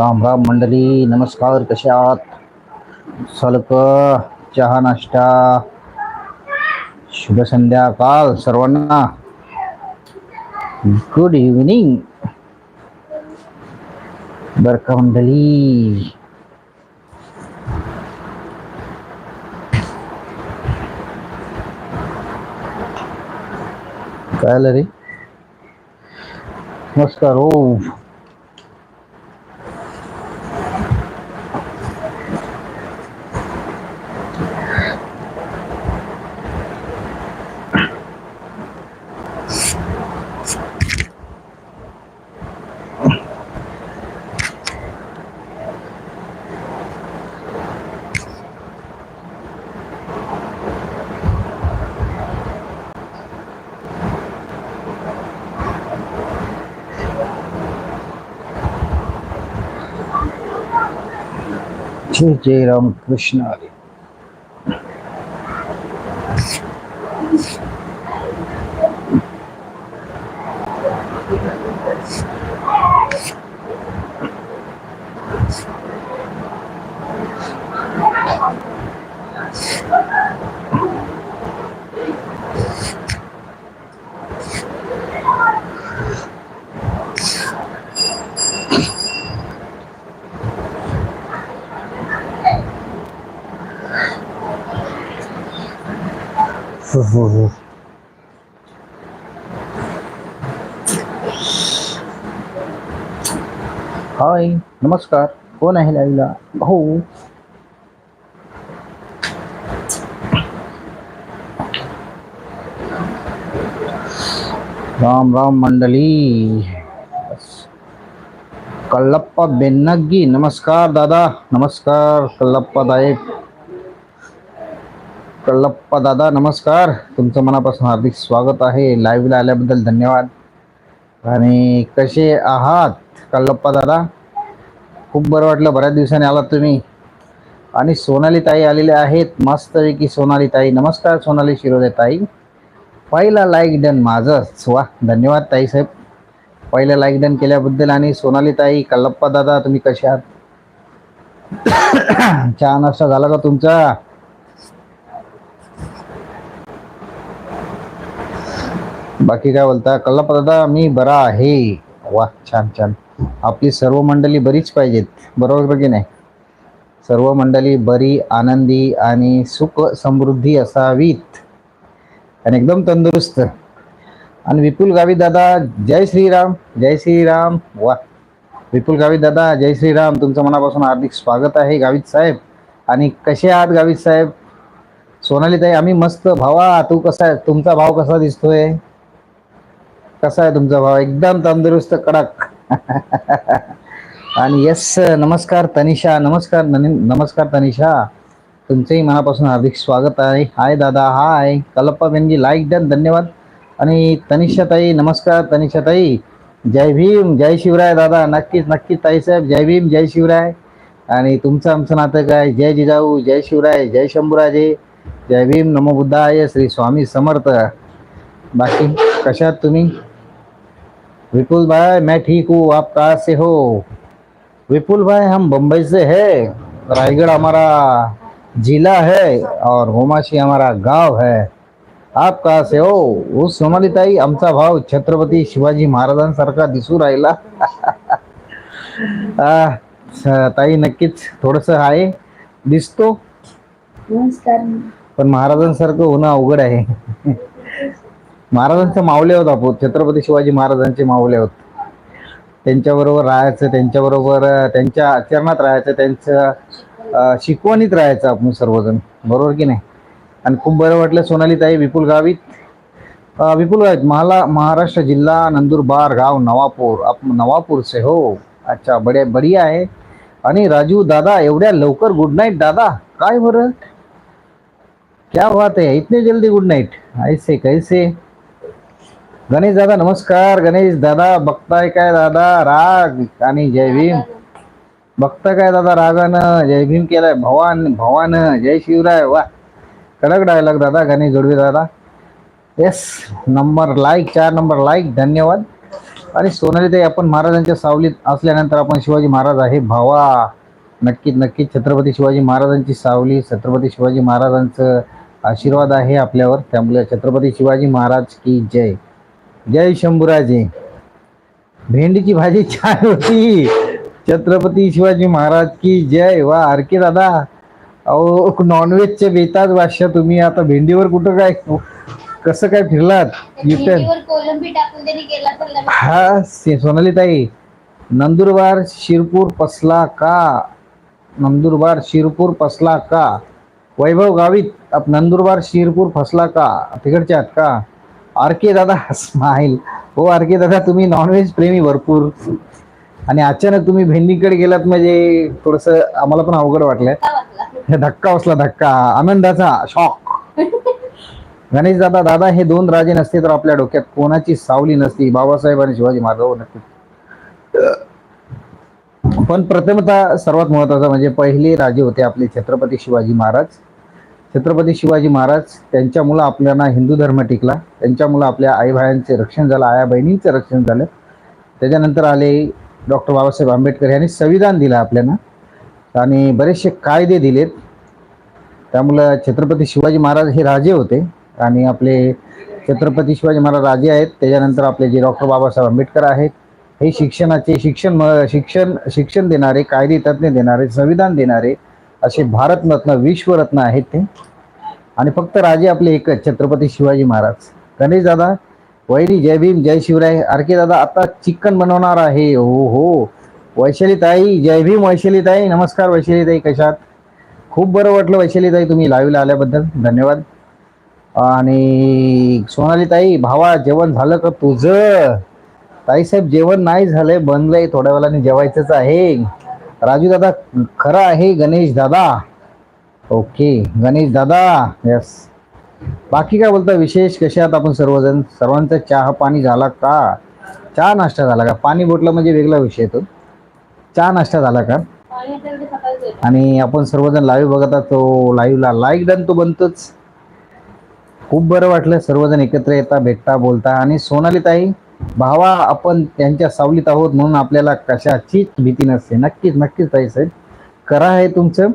राम राम मंडळी नमस्कार कसे आहात? सलक चहा नाश्ता शुभ संध्याकाळ सर्वांना. गुड इव्हनिंग बर का मंडळी? काय रे? नमस्कार ओ जय जय राम कृष्ण हरी. हो. हाय, नमस्कार। कोण आहे लाईव्हला हो राम राम मंडळी कल्लप्पा बेन्नग्गी, नमस्कार दादा। नमस्कार, कल्लप्पा दायब कल्लप्पा दादा नमस्कार. तुमचं मनापासून हार्दिक स्वागत आहे. लाईव्हला आल्याबद्दल धन्यवाद. आणि कसे आहात कल्लप्पा दादा? खूप बरं वाटलं. बऱ्याच दिवसांनी आलात तुम्ही. आणि सोनाली ताई आलेले आहेत. मस्तपैकी सोनाली ताई नमस्कार सोनाली शिरोदे ताई पहिला लाईक डन माझंच. वा धन्यवाद ताई साहेब. पहिला लाईक डन केल्याबद्दल आणि सोनाली ताई कल्लप्पा दादा तुम्ही कसे आहात? चहा नाश्ता झाला का तुमचा? बाकी काय बोलता? कल्लप्पा दादा मी बरा आहे. वा छान छान. आपली सर्व मंडळी बरीच पाहिजेत. बरोबर की नाही? सर्व मंडळी बरी आनंदी आणि सुख समृद्धी असावीत. आणि एकदम तंदुरुस्त. आणि विपुल गावी दादा जय श्रीराम जय श्रीराम. वा. विपुल गावी दादा जय श्रीराम. तुमचं मनापासून हार्दिक स्वागत आहे गावित साहेब. आणि कसे आहात गावित साहेब? सोनाली ताई आम्ही मस्त. भावा तू कसा आहे? तुमचा भाव कसा दिसतोय? कसा आहे तुमचा भाव? एकदम तंदुरुस्त कडक. आणि यस नमस्कार तनिषा. नमस्कार नमस्कार तनिषा. तुमचंही मनापासून हार्दिक स्वागत आहे. हाय दादा. हाय कल्पा बेनजी लाईक डन धन्यवाद. आणि तनिषा ताई नमस्कार तनिषा ताई जय भीम जय शिवराय दादा. नक्कीच नक्कीच ताई साहेब. जय भीम जय शिवराय. आणि तुमचं आमचं नातं काय? जय जिजाऊ जय शिवराय जय शंभूराजे. जय भीम नमो बुद्धाय श्री स्वामी समर्थ. बाकी कशात तुम्ही? विपुल भाई मैं ठीक हूँ आप कहाँ से हो? विपुल भाई हम बम्बई से है। रायगढ़ हमारा जिला है और होमाशी हमारा गांव है। आप कहाँ से हो? उस सोनाली ताई आमचा भाव छत्रपती शिवाजी महाराजांसारखा दिसू राहिला। ताई नक्कीच थोडस आहे. दिसतो. नमस्कार. पण महाराजांसारखं होणं अवघड आहे. महाराजांचे मावले होत आपण. छत्रपती शिवाजी महाराजांचे मावले होत. त्यांच्याबरोबर राहायचं त्यांच्याबरोबर त्यांच्या आचरणात राहायचं त्यांचं शिकवणीत राहायचं आपण सर्वजण. बरोबर की नाही? आणि खूप बरं वाटलं सोनाली ताई विपुल गावीत. विपुल गावीत मला महाराष्ट्र जिल्हा नंदुरबार गाव नवापूर. आप नवापूर से हो. अच्छा बड्या बढिया आहे. आणि राजू दादा एवढ्या लवकर गुड नाईट दादा. काय बरं? क्या बात है इतने जल्दी गुड नाईट ऐसे कैसे? गणेश दादा नमस्कार. गणेश दादा बघताय काय दादा? राग आणि जय भीम. बघता काय दादा रागानं? जय भीम केलाय भवान भवान. जय शिवराय. वा. कडक डायलॉग दादा गणेश जोडवे दादा. येस नंबर लाईक चार नंबर लाईक धन्यवाद. आणि ते आपण महाराजांच्या सावलीत असल्यानंतर आपण शिवाजी महाराज आहे भावा. नक्कीच नक्कीच. छत्रपती शिवाजी महाराजांची सावली छत्रपती शिवाजी महाराजांचं आशीर्वाद आहे आपल्यावर. त्यामुळे छत्रपती शिवाजी महाराज की जय. जय शंभूराजे. भेंडीची भाजी छान होती. छत्रपती शिवाजी महाराज की जय. वा आर के दादा. अहो नॉनव्हेजचे बेताज भाषा तुम्ही. आता भेंडीवर कुठं काय कसं काय फिरलात? हा से- सोनालीताई. नंदुरबार शिरपूर पसला का? नंदुरबार शिरपूर पसला का? वैभव गावित आप नंदुरबार शिरपूर फसला का? तिकडच्या आहात का? आर के दादा स्माईल हो आर के दादा तुम्ही नॉनव्हेज प्रेमी भरपूर. आणि अचानक तुम्ही भेंडीकडे गेलात म्हणजे थोडस आम्हाला पण अवघड वाटलं हे धक्का बसला धक्का. आनंदाचा शॉक गणेश दादा दादा हे दोन राजे नसते तर आपल्या डोक्यात कोणाची सावली नसती? बाबासाहेब आणि शिवाजी महाराज हो, नक्की पण प्रथमतः सर्वात महत्वाचं म्हणजे पहिले राजे होते आपले छत्रपती शिवाजी महाराज. छत्रपती शिवाजी महाराज त्यांच्यामुळं आपल्याला हिंदू धर्म टिकला. त्यांच्यामुळं आपल्या आईभायांचे रक्षण झालं आया बहिणींचं रक्षण झालं. त्याच्यानंतर आले डॉक्टर बाबासाहेब आंबेडकर यांनी संविधान दिलं आपल्याला. आणि बरेचसे कायदे दिलेत. त्यामुळं छत्रपती शिवाजी महाराज हे राजे होते. आणि आपले छत्रपती शिवाजी महाराज राजे आहेत. त्याच्यानंतर आपले जे डॉक्टर बाबासाहेब आंबेडकर आहेत हे शिक्षणाचे शिक्षण म- शिक्षण शिक्षण देणारे कायदे तज्ज्ञ देणारे संविधान देणारे असे भारतरत्न विश्वरत्न आहेत ते. आणि फक्त राजे आपले एकच छत्रपती शिवाजी महाराज. गणेश दादा वैरी जय भीम जय शिवराय आर के दादा आता चिकन बनवणार आहे. हो हो. वैशाली ताई जय भीम वैशालीताई. नमस्कार वैशालीताई कशात खूप बरं वाटलं वैशालीताई तुम्ही लाईव्हला आल्याबद्दल. धन्यवाद. आणि सोनालीताई भावा जेवण झालं का तुझं? ताईसाहेब जेवण नाही झालंय बनलंय थोड्या वेळाने जेवायचंच आहे. राजू दादा खरं आहे गणेश दादा? ओके गणेश दादा यस बाकी काय बोलता विशेष कसे आहात आपण सर्वजण? सर्वांचा चहा पाणी झाला का? चहा नाश्ता झाला का? पाणी बोटला म्हणजे वेगळा विषय तो. चहा नाश्ता झाला का? आणि आपण सर्वजण लाईव्ह बघत आहात तो लाईव्हला लाईक डन तो बनतोच. खूप बरं वाटलं सर्वजण एकत्र येता भेटता बोलता. आणि सोनाली ताई भावा आपण त्यांच्या सावलीत आहोत म्हणून आपल्याला कशाचीच भीती नसते. नक्कीच नक्कीच ताई साहेब. करा आहे तुमचं.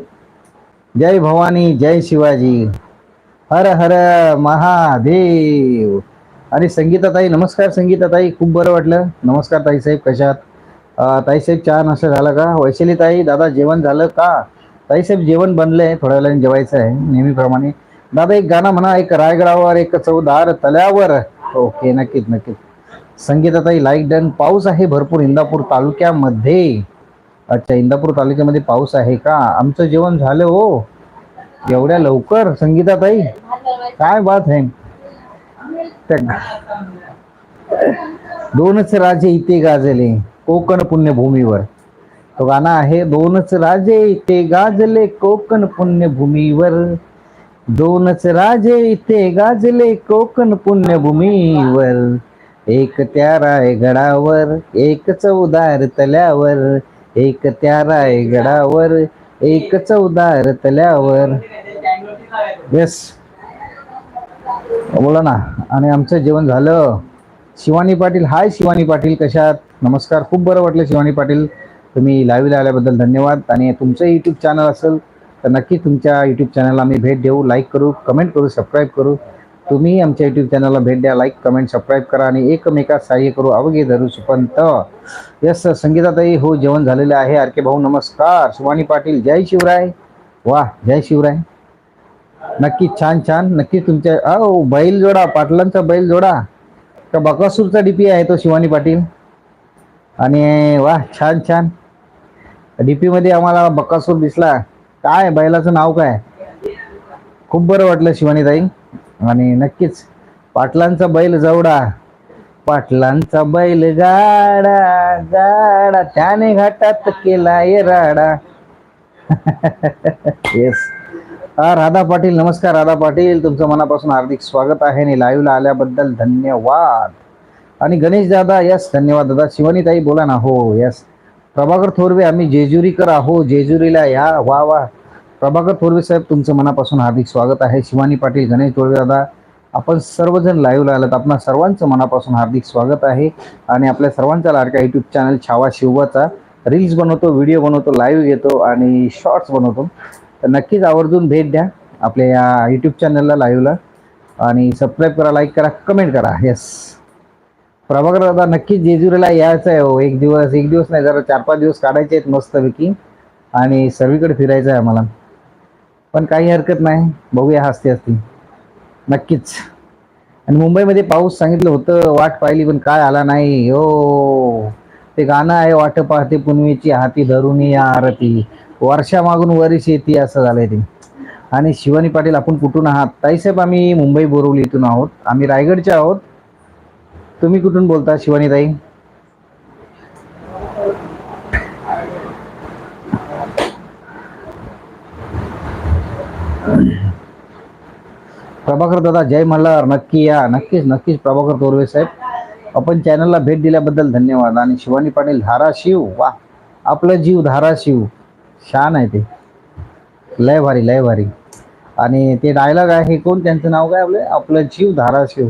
जय भवानी जय शिवाजी. हर हर महादेव. आणि संगीताताई नमस्कार संगीताताई खूप बरं वाटलं. नमस्कार ताई साहेब कशात ताईसाहेब चहा नाश्ता झाला का? वैशाली ताई दादा जेवण झालं का? ताईसाहेब जेवण बनलंय थोड्या वेळाने जेवायचं आहे नेहमीप्रमाणे. दादा एक गाणं म्हणा एक रायगडावर एक चौदार तल्यावर ओके नक्कीच नक्कीच. संगीताताई लाईक डन पाऊस आहे भरपूर इंदापूर तालुक्यामध्ये. अच्छा इंदापूर तालुक्यामध्ये पाऊस आहे का? आमचं जेवण झालं हो. एवढ्या लवकर संगीताताई? काय बात आहे. दोनच राजे इथे गाजले कोकण पुण्यभूमीवर. तो गाणं आहे दोनच राजे इथे गाजले कोकण पुण्यभूमीवर. दोनच राजे इथे गाजले कोकण पुण्यभूमीवर. एक त्या रायगडावर एक चौदार तल्यावर. एक त्या रायगडावर एक चौदार तल्यावर. येस बोला ना. आणि आमचं जेवण झालं. शिवानी पाटील हाय शिवानी पाटील कशात नमस्कार. खूप बरं वाटलं शिवानी पाटील. तुम्ही लाईव्हला आल्याबद्दल धन्यवाद. आणि तुमचं यूट्यूब चॅनल असेल तर नक्की तुमच्या यूट्यूब चॅनलला आम्ही भेट देऊ. लाईक करू कमेंट करू सबस्क्राईब करू. तुम्ही आमच्या यूट्यूब चॅनलला भेट द्या लाईक कमेंट सबस्क्राईब करा आणि एकमेकात सहाय्य करू. अवघे धरू सुपंत. यस संगीताताई हो जेवण झालेलं आहे. आर के भाऊ नमस्कार. शिवानी पाटील जय शिवराय. वा जय शिवराय. नक्की छान छान. नक्की तुमच्या अहो बैल जोडा पाटलांचा बैल जोडा. का बकासूरचा डीपी आहे तो शिवानी पाटील. आणि वा छान छान. डी पीमध्ये आम्हाला बकासूर दिसला. काय बैलाचं नाव काय? खूप बरं वाटलं शिवानीताई. आणि नक्कीच पाटलांचा बैल जवडा पाटलांचा बैल गाडा गाडा त्याने घाटात केलाय राडा. येस हा राधा पाटील नमस्कार राधा पाटील. तुमचं मनापासून हार्दिक स्वागत आहे. आणि लाईव्हला आल्याबद्दल धन्यवाद. आणि गणेश दादा यस धन्यवाद दादा. शिवानीताई बोला ना. हो यस प्रभाकर थोरवे आम्ही जेजुरीकर आहो. जेजुरीला या वा वा. प्रभाकर थोरवे साहेब तुमचं मनापासून हार्दिक स्वागत आहे. शिवानी पाटील गणेश थोरवे दादा आपण सर्वजण लाईव्हला आलात. आपणा सर्वांचं मनापासून हार्दिक स्वागत आहे. आणि आपल्या सर्वांचा लाडका यूट्यूब चॅनल छावा शिवबाचा रील्स बनवतो व्हिडिओ बनवतो लाईव्ह घेतो आणि शॉर्ट्स बनवतो. तर नक्कीच आवर्जून भेट द्या आपल्या या यूट्यूब चॅनलला लाईव्हला आणि सबस्क्राईब करा लाईक करा कमेंट करा. येस प्रभाकर दादा नक्कीच जेजुरीला यायचं आहे हो. एक दिवस एक दिवस नाही जरा चार पाच दिवस काढायचे आहेत मस्तपैकी. आणि सर्वीकडे फिरायचं आहे आम्हाला. पण काही हरकत नाही. बघूया हसते असते नक्कीच. आणि मुंबईमध्ये पाऊस सांगितलं होतं वाट पाहिली पण काय आला नाही. हो. ते गाणं आहे वाट पाहते पुनवेची हाती धरून या आरती. वर्षा मागून वरिष येते असं झालंय ते. आणि शिवानी पाटील आपण कुठून आहात? ताईसाहेब आम्ही मुंबई बोरवली इथून आहोत. आम्ही रायगडचे आहोत. तुम्ही कुठून बोलता शिवानी ताई? प्रभाकर दादा जय मल्हार. नक्की या. नक्कीच नक्कीच प्रभाकर तोरवे साहेब. आपण चॅनलला भेट दिल्याबद्दल धन्यवाद. आणि शिवानी पाटील धाराशिव. वा आपलं जीव धाराशिव. छान आहे ते. लय भारी लय भारी. आणि ते डायलॉग आहे कोण? त्यांचं नाव काय आपलं? आपलं जीव धाराशिव.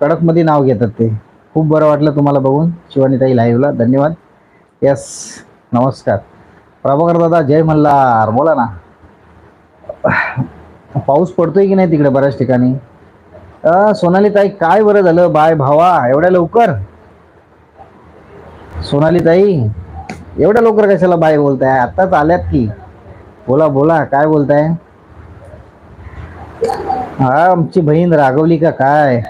कडकमध्ये नाव घेतात ते. खूप बरं वाटलं तुम्हाला बघून. शिवानीताई लाईव्हला धन्यवाद. यस नमस्कार. प्रभाकर दादा जय मल्हार. बोला ना. पाऊस पडतोय की नाही तिकडे बऱ्याच ठिकाणी? सोनाली ताई काय बरं झालं? बाय भावा एवढ्या लवकर? सोनाली ताई एवढ्या लवकर कशाला बाय बोलताय? आत्ताच आल्यात की. बोला बोला काय बोलताय? हा आमची बहीण रागवली का काय?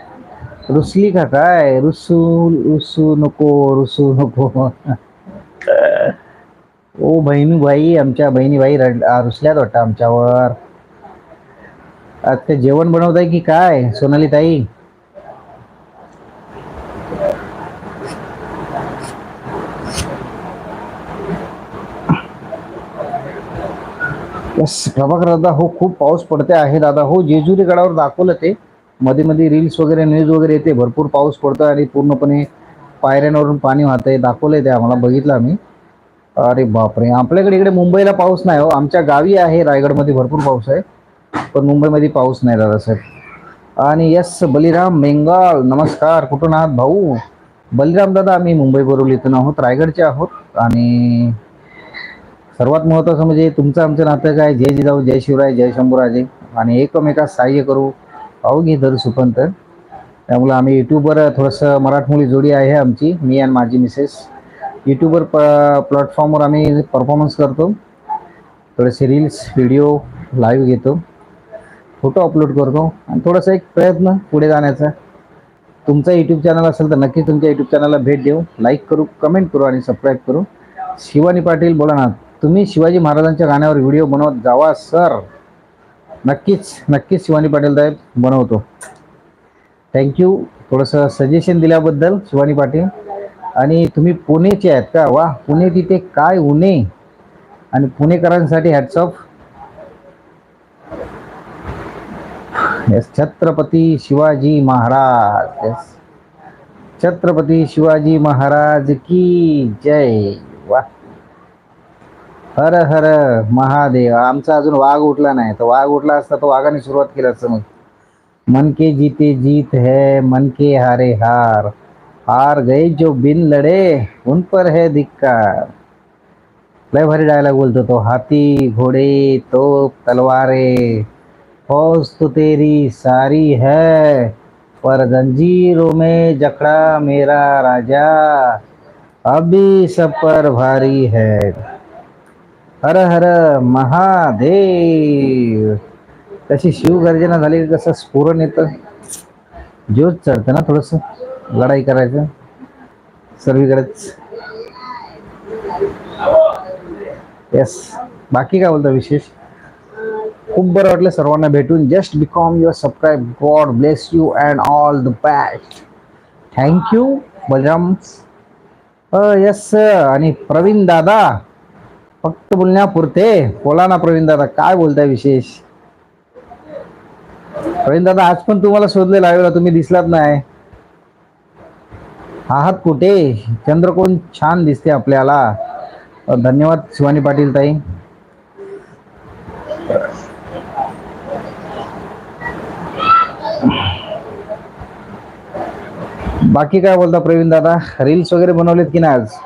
रुसली का काय? रुसू रुसू नको रुसू नको. ओ बहिणी भाई आमच्या बहिणी भाई रड रुसल्यात वाटतं आमच्यावर. ते जेवण बनवताय की काय सोनाली ताई प्रभाकर दादा हो खूप पाऊस पडते आहे दादा. हो जेजुरी गडावर दाखवलं ते. मध्ये मध्ये रील्स वगैरे न्यूज वगैरे येते. भरपूर पाऊस पडतोय आणि पूर्णपणे पायऱ्यांवरून पाणी वाहतंय. दाखवलंय ते आम्हाला बघितलं आम्ही. अरे बापरे आपल्याकडे इकडे मुंबईला पाऊस नाही हो. आमच्या गावी आहे रायगडमध्ये भरपूर पाऊस आहे. पण मुंबईमध्ये पाऊस नाही दादासाहेब आणि यस बलिराम बेंगाल नमस्कार. कुठून आहात भाऊ? बलिराम दादा आम्ही मुंबई बोरवली इथून आहोत रायगडचे आहोत. आणि सर्वात महत्त्वाचं म्हणजे तुमचं आमचं नातं काय? जय जिजाऊ जय शिवराय जय शंभूराजे. आणि एकमेकास सहाय्य करू. अवघी धर सुपंत. त्यामुळे आम्ही यूट्यूबवर थोडंसं मराठमोळी जोडी आहे आमची मी आणि माझी मिसेस. यूट्यूबवर प प्लॅटफॉर्मवर आम्ही परफॉर्मन्स करतो. थोडेसे रील्स व्हिडिओ लाईव्ह घेतो. फोटो अपलोड करतो. आणि थोडासा एक प्रयत्न पुढे जाण्याचा. तुमचा यूट्यूब चॅनल असेल तर नक्की तुमच्या यूट्यूब चॅनलला भेट देऊ लाईक करू कमेंट करू आणि सबस्क्राईब करू. शिवानी पाटील बोला ना तुम्ही शिवाजी महाराजांच्या गाण्यावर व्हिडिओ बनवत जावा सर नक्कीच नक्कीच शिवानी पाटील साहेब बनवतो. थँक्यू थोडंसं सजेशन दिल्याबद्दल शिवानी पाटील. आणि तुम्ही पुणेचे आहेत का? वा पुणे तिथे काय उणे आणि पुणेकरांसाठी hats yes Chhatrapati Shivaji Maharaj yes Chhatrapati Shivaji Maharaj की जय वा हर हर महादेव आमचा अजून वाघ उठला नाही. तर वाघ उठला असता तो वाघाने सुरुवात केली असतं मग मन के जीते जीत है मन के हारे हार. हार गए जो बिन लड़े उन पर है धिक्कार. लय भारी डायलॉग बोलतो तो. हाथी घोड़े तोप तलवारे. फौज तो तेरी सारी है पर जंजीरों में जकड़ा मेरा राजा। अभी सब पर भारी है। हर हर महादेव। तशी शिवगर्जना झाली कसं स्फुरण येतं? जोत चढतं ना थोडंसं लढाई करायचं सर्वीकडेच. येस बाकी काय बोलतं विशेष? खूप बरं वाटलं सर्वांना भेटून. Just become your subscribe God bless you and all the best thank you Balram yes आणि प्रवीण दादा फक्त बोलण्यापुरते. बोला ना प्रवीण दादा काय बोलताय विशेष? प्रवीण दादा आज पण तुम्हाला शोधले लावेला तुम्ही दिसलात नाही. आहात कुठे? चंद्रकोण छान दिसते आपल्याला. धन्यवाद शिवानी पाटील ताई. बाकी काय बोलता प्रवीण दादा? रील्स वगैरे बनवलेत की नाही आज?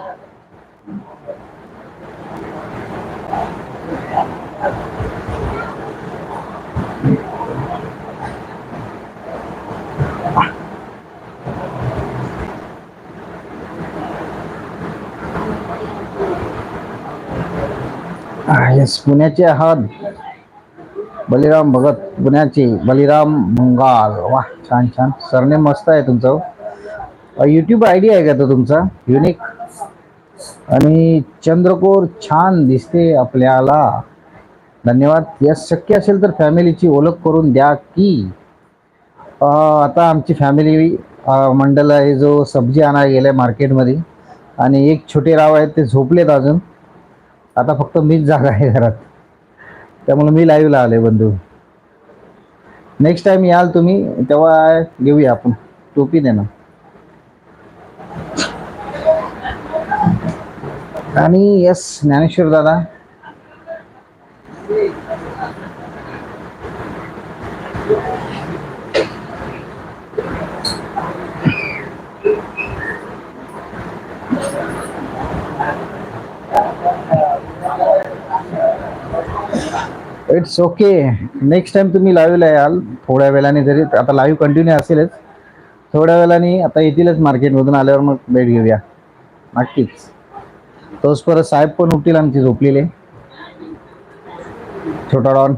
Ah, येस पुण्याचे आहात. बलिराम भगत पुण्याचे बलिराम मंगाल. वा छान छान. सरनेम मस्त आहे तुमचं. यूट्यूब आय डी आहे का तो तुमचा? युनिक आणि चंद्रकोर छान दिसते आपल्याला. धन्यवाद. यस शक्य असेल तर फॅमिलीची ओळख करून द्या की आता आमची फॅमिली मंडळ आहे जो सब्जी आणायला आहे मार्केटमध्ये. आणि एक छोटे राव आहेत ते झोपलेत अजून. आता फक्त मीच जागा आहे घरात. त्यामुळे मी लाईव्हला आले बंधू. नेक्स्ट टाईम याल तुम्ही तेव्हा घेऊया आपण. टोपी दे आणि यस ज्ञानेश्वर दादा. इट्स ओके नेक्स्ट टाइम तुम्ही लाईव्हला याल थोड्या वेळाने जरी आता लाईव्ह कंटिन्यू असेलच थोड्या वेळाने आता येतीलच मार्केटमधून आल्यावर मग भेट घेऊया. नक्कीच. तोच परत साहेब पण उठतील आमची झोपलेले. छोटा don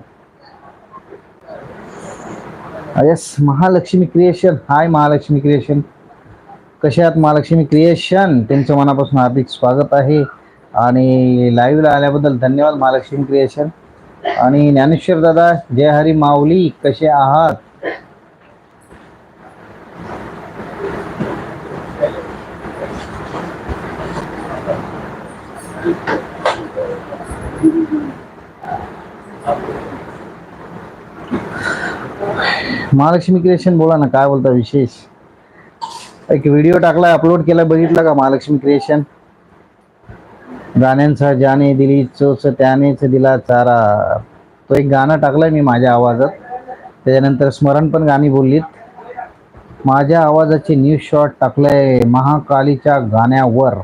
yes Mahalakshmi creation hi Mahalakshmi creation कसे आहात महालक्ष्मी क्रिएशन त्यांचं मनापासून हार्दिक स्वागत आहे. आणि लाईव्हला आल्याबद्दल धन्यवाद महालक्ष्मी क्रिएशन आणि ज्ञानेश्वर दादा जय हरी माऊली कसे आहात? महालक्ष्मी क्रिएशन बोला ना काय बोलता विशेष? एक व्हिडिओ टाकलाय अपलोड केला बघितला का महालक्ष्मी क्रिएशन गाण्यांचा ज्याने दिली चोच त्यानेच दिला चारा. तो एक गाणं टाकलंय मी माझ्या आवाजात. त्याच्यानंतर स्मरण पण गाणी बोललीत. माझ्या आवाजाचे न्यूज शॉट टाकलंय महाकालीच्या गाण्यावर.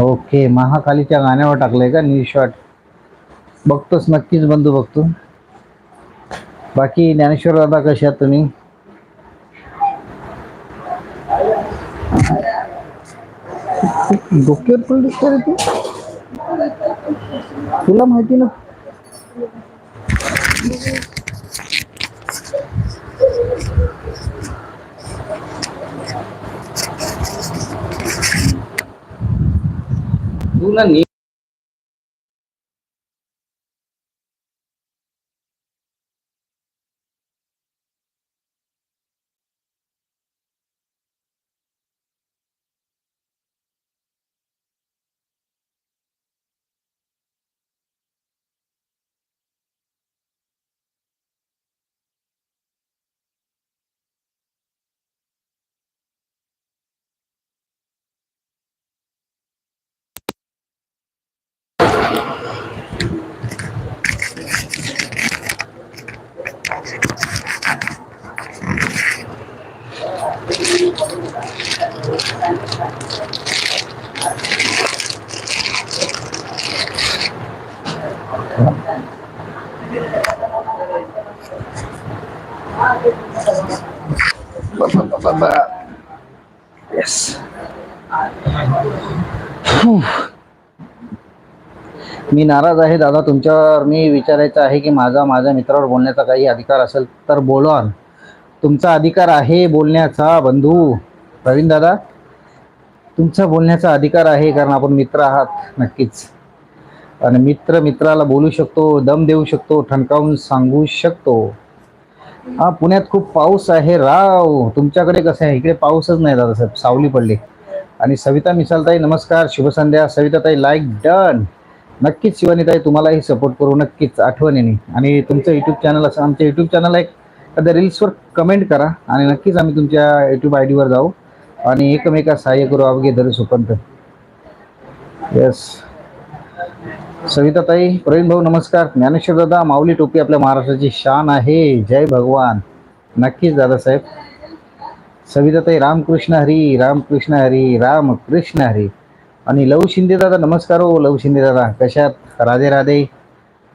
ओके महाकालीच्या गाण्यावर टाकलंय का न्यू शॉट बघतोच नक्कीच बंधू बघतो. बाकी ज्ञानेश्वर दादा कसे आहात तुम्ही डोक्यावर पडलीस का रे तू तुला माहिती ना तुला नी येस मी नाराज आहे दादा. तुमच्यावर मी विचारायचं आहे की माझा माझ्या मित्रावर बोलण्याचा काही अधिकार असेल तर बोला. तुमचा अधिकार आहे बोलण्याचा बंधू. प्रवीण दादा तुमचा बोलण्याचा अधिकार आहे कारण आपण मित्र आहात नक्कीच. आणि मित्र मित्राला बोलू शकतो दम देऊ शकतो ठणकावून सांगू शकतो. हा पुण्यात खूप पाऊस आहे. राव तुमच्याकडे कसं आहे? इकडे पाऊसच नाही दादा साहेब सावली पडली. आणि सविता मिसालताई नमस्कार. शुभसंध्या. सविताताई लाईक डन नक्कीच शिवानीताई तुम्हालाही सपोर्ट करू. नक्कीच आठवणीने. आणि तुमचं यूट्यूब चॅनल असं आमच्या यूट्यूब चॅनलला एक एखाद्या रील्सवर कमेंट करा. आणि नक्कीच आम्ही तुमच्या यूट्यूब आय डीवर जाऊ. आणि एकमेका सहाय्य करू. अवघे धरू सुपंत. येस सविताताई प्रवीण भाऊ नमस्कार. ज्ञानेश्वर दादा माऊली टोपी आपल्या महाराष्ट्राची शान आहे. जय भगवान. नक्कीच दादासाहेब. सविताताई रामकृष्ण हरी रामकृष्ण हरी रामकृष्ण हरी. आणि लव शिंदे दादा नमस्कार हो लव शिंदे दादा. कशात राधे राधे.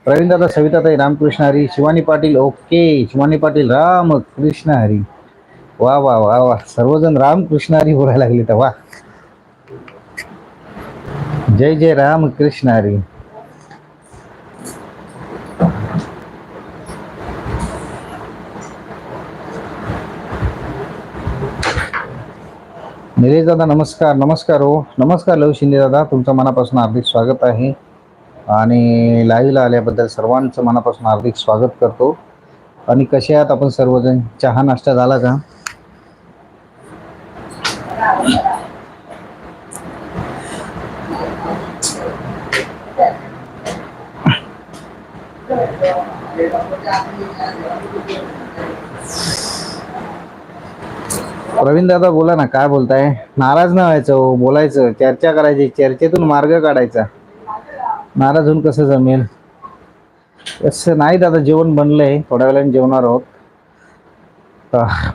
प्रवीण दादा सविताताई रामकृष्ण हरी. शिवानी पाटील ओके. शिवानी पाटील रामकृष्ण हरी. वा वा वा वा. सर्वजण रामकृष्ण हरी बोलायला लागले तर वा. जय जय राम कृष्ण हरी. निलेश दादा नमस्कार. नमस्कार हो. नमस्कार लव शिंदे दादा. तुमचं मनापासून हार्दिक स्वागत आहे. आणि लाईव्हला आल्याबद्दल सर्वांचं मनापासून हार्दिक स्वागत करतो. आणि कसे आहात आपण सर्वजण? चहा नाश्ता झाला का? प्रवीण दादा बोला ना काय बोलताय? नाराज ना व्हायचं हो बोलायचं चर्चा करायची चर्चेतून मार्ग काढायचा. नाराज होऊन कसं जमेल? असं नाही दादा जेवण बनलंय थोड्या वेळाने जेवणार आहोत.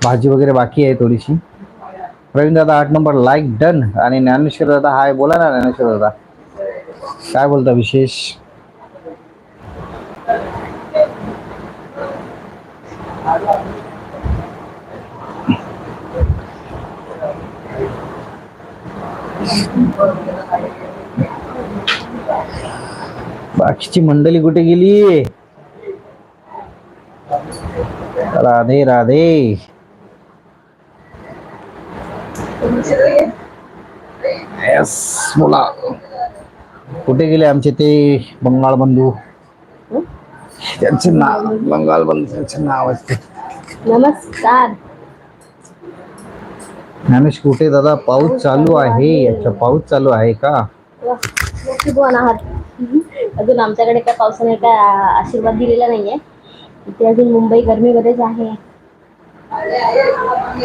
भाजी वगैरे बाकी आहे थोडीशी. प्रवीण दादा आठ नंबर लाईक डन आणि ज्ञानेश्वर दादा हाय बोला ना ज्ञानेश्वर दादा. काय बोलता विशेष? बाकीची मंडळी कुठे गेली? राधे राधे. येस बोला. कुठे गेले आमचे ते बंगाल बंधू? त्यांचे नाव बंगाल बंधू त्यांचे नाव असते नमस्कार. ज्ञानेश कुठे दादा? पाऊस चालू आहे. अच्छा पाऊस चालू आहे का? आहात. अजून आमच्याकडे काय पावसाने काय आशीर्वाद दिलेला नाहीये. इथे अजून मुंबई गरमीमध्येच आहे.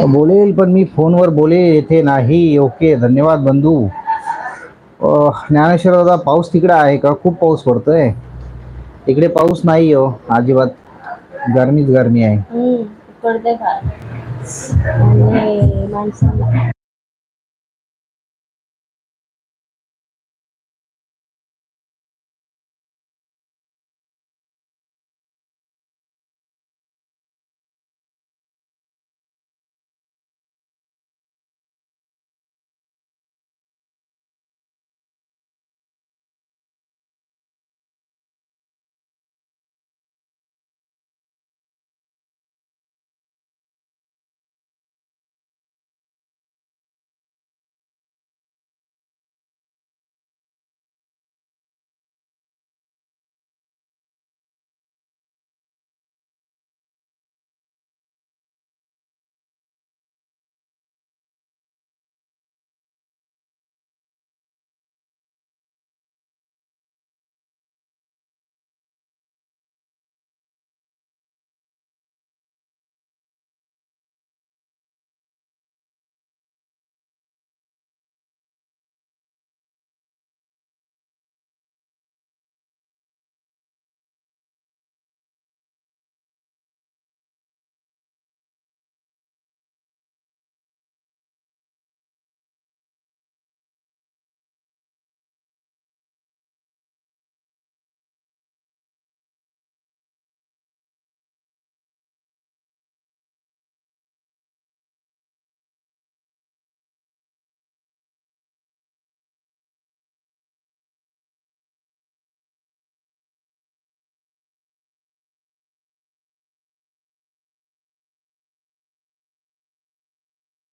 बोलेल पण मी फोनवर बोलेल येथे नाही. ओके धन्यवाद बंधू. ज्ञानेश्वर दादा पाऊस तिकडे आहे का? खूप पाऊस पडतोय. इकडे पाऊस नाही हो अजिबात. गरमीच गरमी आहे. हम्म, कळतंय फार आणि माणसाला